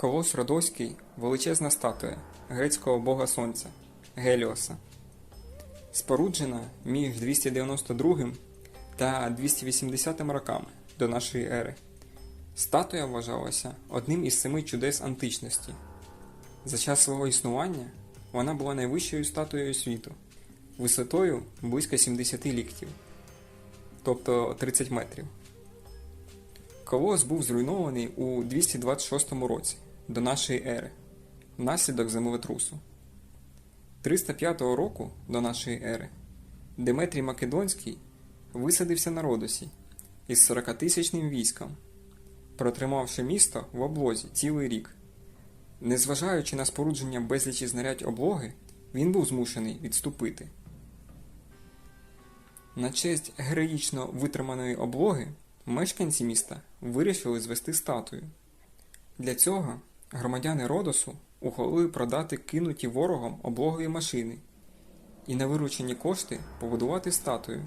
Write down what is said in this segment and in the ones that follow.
Колос Родоський величезна статуя грецького бога сонця Геліоса, споруджена між 292 та 280 роками до нашої ери. Статуя вважалася одним із семи чудес античності. За час свого існування вона була найвищою статуєю світу, висотою близько 70 ліктів, тобто 30 метрів. Колос був зруйнований у 226 році до нашої ери внаслідок землетрусу. 305 року до нашої ери Деметрій Македонський висадився на Родосі із 40-тисячним військом, протримавши місто в облозі цілий рік. Незважаючи на спорудження безлічі знарядь облоги, він був змушений відступити. На честь героїчно витриманої облоги мешканці міста вирішили звести статую. Для цього громадяни Родосу ухвалили продати кинуті ворогом облогові машини і на виручені кошти побудувати статую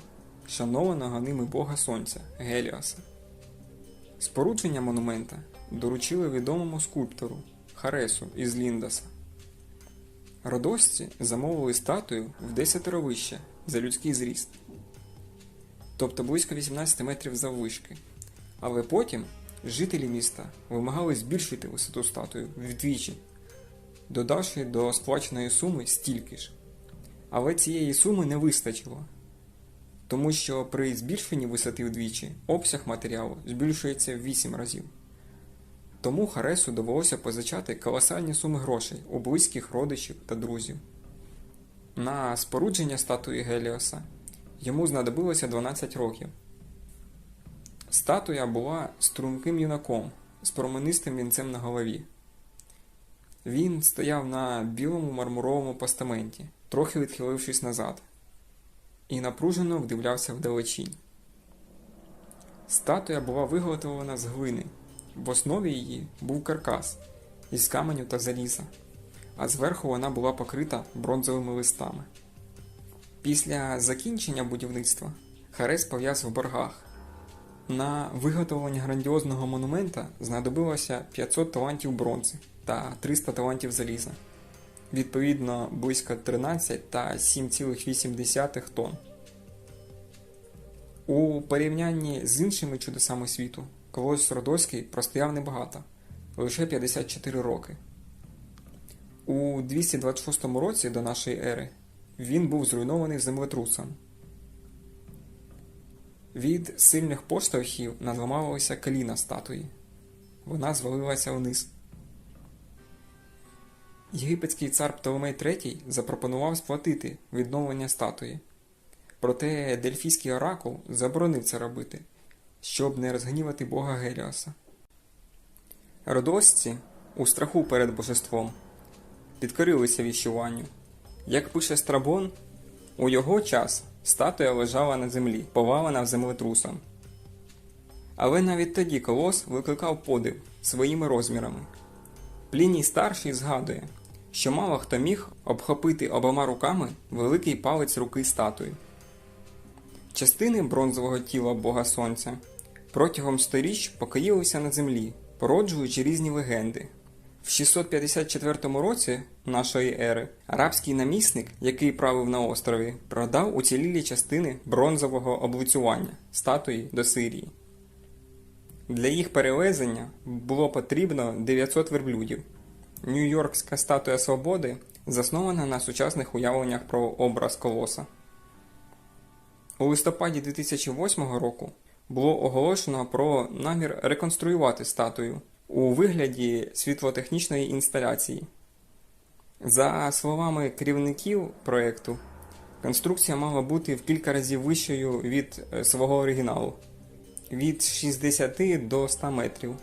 шанованого ними Бога Сонця Геліоса. Спорудження монумента доручили відомому скульптору Харесу із Ліндаса. Родосці замовили статую в десятеро вище за людський зріст, тобто близько 18 метрів заввишки. Але потім жителі міста вимагали збільшити висоту статуї вдвічі, додавши до сплаченої суми стільки ж. Але цієї суми не вистачило, тому що при збільшенні висоти вдвічі обсяг матеріалу збільшується в 8 разів. Тому Харесу довелося позичати колосальні суми грошей у близьких родичів та друзів. На спорудження статуї Геліоса йому знадобилося 12 років. Статуя була струнким юнаком з променистим вінцем на голові. Він стояв на білому мармуровому постаменті, трохи відхилившись назад, і напружено вдивлявся вдалечінь. Статуя була виготовлена з глини. В основі її був каркас із каменю та заліза, а зверху вона була покрита бронзовими листами. Після закінчення будівництва Харес пов'яз в боргах. На виготовлення грандіозного монумента знадобилося 500 талантів бронзи та 300 талантів заліза, відповідно близько 13 та 7,8 тонн. У порівнянні з іншими чудесами світу Колос Родоський простояв небагато лише 54 роки. У 226 році до нашої ери він був зруйнований землетрусом. Від сильних поштовхів надламалося коліна статуї. Вона звалилася вниз. Єгипетський цар Птолемей III запропонував сплатити відновлення статуї. Проте Дельфійський оракул заборонив це робити, щоб не розгнівати бога Геліоса. Родосці, у страху перед божеством, підкорилися віщуванню. Як пише Страбон, у його час статуя лежала на землі, повалена землетрусом. Але навіть тоді колос викликав подив своїми розмірами. Пліній старший згадує, що мало хто міг обхопити обома руками великий палець руки статуї. Частини бронзового тіла Бога Сонця протягом сторіч покоїлися на землі, породжуючи різні легенди. В 654 році нашої ери арабський намісник, який правив на острові, продав уцілілі частини бронзового облицювання статуї до Сирії. Для їх перевезення було потрібно 900 верблюдів. Нью-Йоркська статуя свободи заснована на сучасних уявленнях про образ колоса. У листопаді 2008 року було оголошено про намір реконструювати статую у вигляді світлотехнічної інсталяції. За словами керівників проєкту, конструкція мала бути в кілька разів вищою від е, свого оригіналу від 60 до 100 метрів.